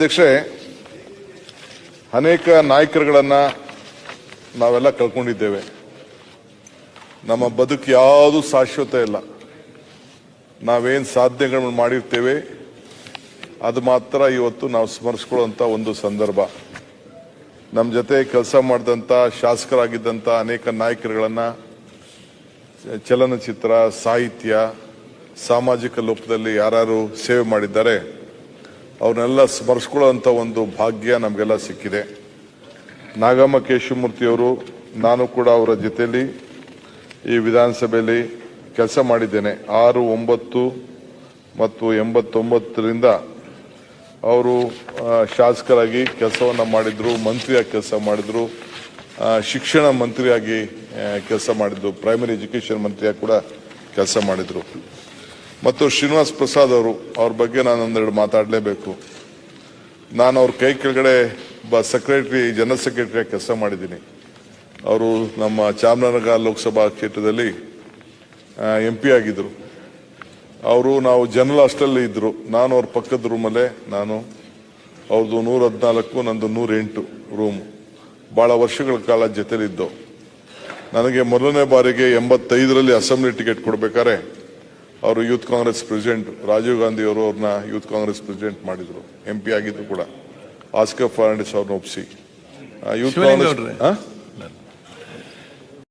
ಅಧ್ಯಕ್ಷೆ ಅನೇಕ ನಾಯಕರುಗಳನ್ನ ನಾವೆಲ್ಲ ಕಳ್ಕೊಂಡಿದ್ದೇವೆ. ನಮ್ಮ ಬದುಕು ಯಾವುದು ಶಾಶ್ವತ ಇಲ್ಲ. ನಾವೇನು ಸಾಧನೆಗಳನ್ನು ಮಾಡಿರ್ತೇವೆ, ಅದು ಮಾತ್ರ ಇವತ್ತು ನಾವು ಸ್ಮರಿಸ್ಕೊಳ್ಳುವಂಥ ಒಂದು ಸಂದರ್ಭ. ನಮ್ಮ ಜೊತೆ ಕೆಲಸ ಮಾಡಿದಂಥ ಶಾಸಕರಾಗಿದ್ದಂಥ ಅನೇಕ ನಾಯಕರುಗಳನ್ನ, ಚಲನಚಿತ್ರ, ಸಾಹಿತ್ಯ, ಸಾಮಾಜಿಕ ಲೋಕದಲ್ಲಿ ಯಾರು ಸೇವೆ ಮಾಡಿದ್ದಾರೆ ಅವ್ರನ್ನೆಲ್ಲ ಸ್ಮರಿಸ್ಕೊಳ್ಳೋಂಥ ಒಂದು ಭಾಗ್ಯ ನಮಗೆಲ್ಲ ಸಿಕ್ಕಿದೆ. ನಾಗಮ್ಮ ಕೇಶವಮೂರ್ತಿಯವರು ನಾನು ಕೂಡ ಅವರ ಜೊತೆಯಲ್ಲಿ ಈ ವಿಧಾನಸಭೆಯಲ್ಲಿ ಕೆಲಸ ಮಾಡಿದ್ದೇನೆ. ಆರು, ಒಂಬತ್ತು ಮತ್ತು ಎಂಬತ್ತೊಂಬತ್ತರಿಂದ ಅವರು ಶಾಸಕರಾಗಿ ಕೆಲಸವನ್ನು ಮಾಡಿದರು, ಮಂತ್ರಿಯಾಗಿ ಕೆಲಸ ಮಾಡಿದರು ಶಿಕ್ಷಣ ಮಂತ್ರಿಯಾಗಿ ಕೆಲಸ ಮಾಡಿದ್ರು ಪ್ರೈಮರಿ ಎಜುಕೇಷನ್ ಮಂತ್ರಿಯಾಗಿ ಕೂಡ ಕೆಲಸ ಮಾಡಿದ್ರು. ಮತ್ತು ಶ್ರೀನಿವಾಸ್ ಪ್ರಸಾದ್ ಅವರು, ಅವ್ರ ಬಗ್ಗೆ ನಾನು ಒಂದೆರಡು ಮಾತಾಡಲೇಬೇಕು. ನಾನು ಅವ್ರ ಕೈ ಕೆಳಗಡೆ ಬ ಸೆಕ್ರೆಟರಿ ಜನರಲ್ ಸೆಕ್ರೆಟರಿ ಕೆಲಸ ಮಾಡಿದ್ದೀನಿ. ಅವರು ನಮ್ಮ ಚಾಮರಾಜನಗರ ಲೋಕಸಭಾ ಕ್ಷೇತ್ರದಲ್ಲಿ ಎಂ ಪಿ ಆಗಿದ್ರು. ಅವರು ನಾವು ಜನರಲ್ ಹಾಸ್ಟೆಲ್ ಇದ್ದರು ನಾನು ಅವ್ರ ಪಕ್ಕದ ರೂಮಲ್ಲೇ ನಾನು ಅವ್ರದ್ದು ನೂರ ಹದಿನಾಲ್ಕು, ನಂದು ನೂರ ಎಂಟು ರೂಮ್ ಭಾಳ ವರ್ಷಗಳ ಕಾಲ ಜೊತೆಲಿದ್ದವು. ನನಗೆ ಮೊದಲನೇ ಬಾರಿಗೆ ಎಂಬತ್ತೈದರಲ್ಲಿ ಅಸೆಂಬ್ಲಿ ಟಿಕೆಟ್ ಕೊಡ್ಬೇಕಾದ್ರೆ ಅವರು youth Congress president Rajiv Gandhi ಅವರು ಅವ್ರನ್ನ ಯೂತ್ ಕಾಂಗ್ರೆಸ್ ಪ್ರೆಸಿಡೆಂಟ್ ಮಾಡಿದ್ರು. ಎಂ ಪಿ ಆಗಿದ್ರು ಕೂಡ. ಆಸ್ಕರ್ ಫರ್ನಾಂಡಿಸ್ ಅವ್ರನ್ನ ಒಪ್ಪಿಸಿ ಯೂತ್ ಕಾಂಗ್ರೆಸ್?